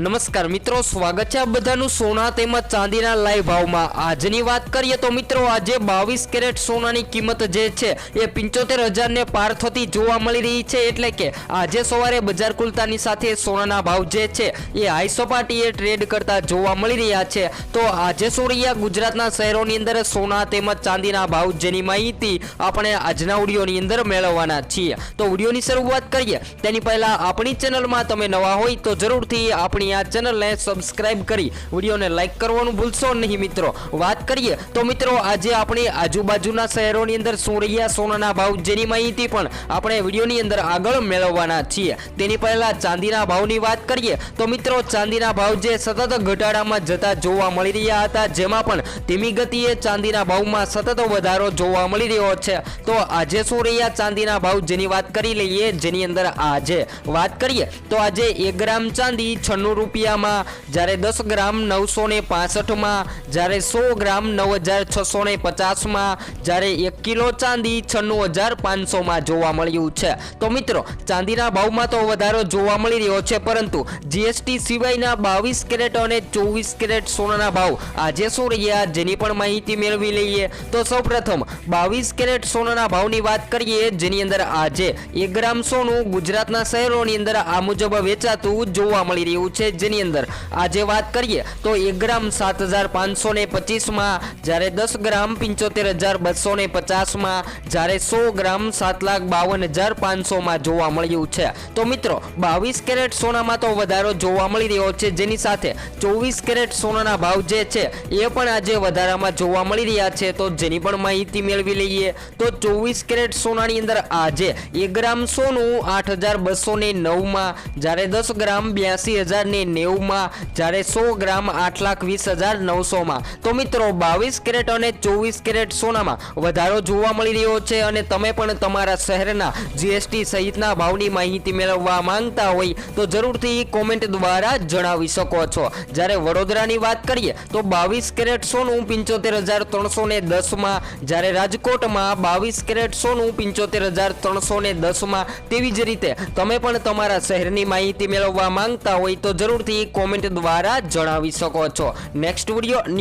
નમસ્કાર મિત્રો, સ્વાગત છે આ બધાનું સોના તેમજ ચાંદીના લાઈવ ભાવમાં. આજની વાત કરીએ તો મિત્રો, આજે બાવીસ કેરેટ સોનાની કિંમત જે છે એ પંચોતેર હજારને પાર થતી જોવા મળી રહી છે. એટલે કે આજે સવારે બજાર ખુલતાની સાથે સોનાના ભાવ જે છે એ હાઈ સપાટીએ ટ્રેડ કરતા જોવા મળી રહ્યા છે. તો આજે સોરિયા ગુજરાતના શહેરોની અંદર સોના તેમજ ચાંદીના ભાવ જેની માહિતી આપણે આજના ઓડિયોની અંદર મેળવવાના છીએ. તો ઓડિયોની શરૂઆત કરીએ. તેની પહેલાં આપણી ચેનલમાં તમે નવા હોય તો જરૂરથી આપણી આ ચેનલને સબસ્ક્રાઇબ કરી વિડીયોને લાઇક કરવાનું ભૂલશો નહીં મિત્રો. વાત કરીએ તો મિત્રો આજે આપણી આજુબાજુના શહેરોની અંદર શું સોનાના ભાવ જેની માહિતી પણ આપણે વિડીયોની અંદર આગળ મેળવવાના છીએ. તેની પહેલાં ચાંદીના ભાવની વાત કરીએ તો મિત્રો ચાંદીના ભાવ જે સતત ઘટાડામાં જતા જોવા મળી રહ્યા હતા, જેમાં પણ ધીમી ગતિએ ચાંદીના ભાવમાં સતત વધારો જોવા મળી રહ્યો છે. તો આજે શું ચાંદીના ભાવ જેની વાત કરી લઈએ, જેની અંદર આજે વાત કરીએ તો આજે એક ગ્રામ ચાંદી છન્નું રૂપિયામાં. જ્યારે દસ ગ્રામ નવસો ને પાસઠમાં, જ્યારે સો ગ્રામ નવ હજાર છસો ને પચાસમાં, જ્યારે એક કિલો ચાંદી છન્નું હજાર પાંચસોમાં જોવા મળ્યું છે. તો મિત્રો, ચાંદીના ભાવમાં તો વધારો જોવા મળી રહ્યો છે, પરંતુ જીએસટી સિવાયના બાવીસ કેરેટ અને ચોવીસ કેરેટ સોનાના ભાવ આજે શું રહ્યા જેની પણ માહિતી મેળવી લઈએ. તો સૌપ્રથમ, બાવીસ કેરેટ સોનાના ભાવની વાત કરીએ જેની અંદર આજે એક ગ્રામ સોનું ગુજરાતના શહેરોની અંદર આ મુજબ વેચાતું જોવા મળી રહ્યું છે. જેની અંદર. આજે વાત કરીએ તો એક ગ્રામ સાત હજાર પાંચસો ને પચીસમાં જ્યારે દસ ગ્રામ પંચોતેર હજાર બસો ને પચાસમાં જ્યારે સો ગ્રામ સાત લાખ બાવન હજાર પાંચસોમાં જોવા મળ્યું છે. તો મિત્રો, બાવીસ કેરેટ સોનામાં તો વધારો જોવા મળી રહ્યો છે. જેની સાથે ચોવીસ કેરેટ સોનાના ભાવ જે છે એ પણ આજે વધારામાં જોવા મળી રહ્યા છે. તો જેની પણ માહિતી મેળવી લઈએ તો ચોવીસ કેરેટ સોનાની અંદર આજે એક ગ્રામ સોનું આઠ હજાર બસો ને નવમાં જ્યારે દસ ગ્રામ બ્યાસી હજાર ને નેવુંમાં જ્યારે સો ગ્રામ આઠ લાખ વીસ હજાર નવસોમાં. તો મિત્રો, બાવીસ કેરેટ અને ચોવીસ કેરેટ સોનામાં વધારો જોવા મળી રહ્યો છે અને તમે પણ તમારા શહેરના જીએસટી સહિતના ભાવની માહિતી મેળવવા માંગતા હોય તો જરૂરથી કોમેન્ટ દ્વારા જણાવી શકો છો. જ્યારે વડોદરાની વાત કરીએ તો બાવીસ કેરેટ સોનું પંચોતેર હજાર ત્રણસો ને દસમાં. જ્યારે રાજકોટમાં બાવીસ કેરેટ સોનું પંચોતેર હજાર ત્રણસો ને દસમાં. તેવી જ રીતે તમે પણ તમારા શહેરની માહિતી મેળવવા માંગતા હોય તો જરૂરથી કોમેન્ટ દ્વારા જણાવી શકો છો. Next video